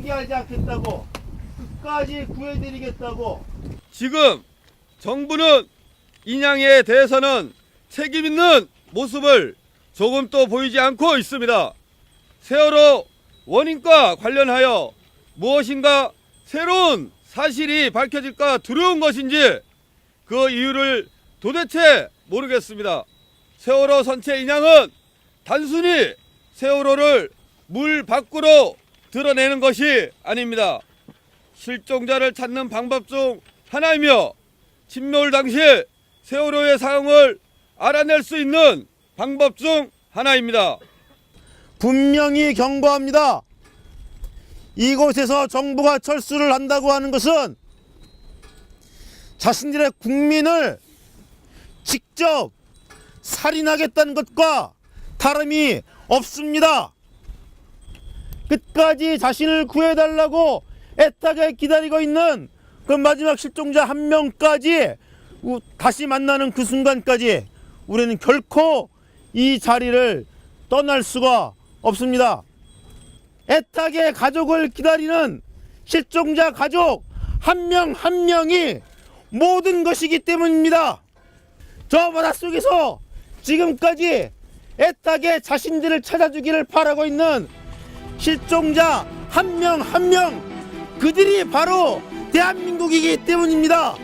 포기하지 않겠다고 끝까지 구해드리겠다고 지금 정부는 인양에 대해서는 책임 있는 모습을 조금도 보이지 않고 있습니다. 세월호 원인과 관련하여 무엇인가 새로운 사실이 밝혀질까 두려운 것인지 그 이유를 도대체 모르겠습니다. 세월호 선체 인양은 단순히 세월호를 물 밖으로 드러내는 것이 아닙니다. 실종자를 찾는 방법 중 하나이며 침몰 당시 세월호의 상황을 알아낼 수 있는 방법 중 하나입니다. 분명히 경고합니다. 이곳에서 정부가 철수를 한다고 하는 것은 자신들의 국민을 직접 살인하겠다는 것과 다름이 없습니다. 끝까지 자신을 구해달라고 애타게 기다리고 있는 그 마지막 실종자 한 명까지 우- 다시 만나는 그 순간까지 우리는 결코 이 자리를 떠날 수가 없습니다. 애타게 가족을 기다리는 실종자 가족 한명한 명이 모든 것이기 때문입니다. 저 바닷속에서 지금까지 애타게 자신들을 찾아주기를 바라고 있는 실종자 한명 한 명 그들이 바로 대한민국이기 때문입니다.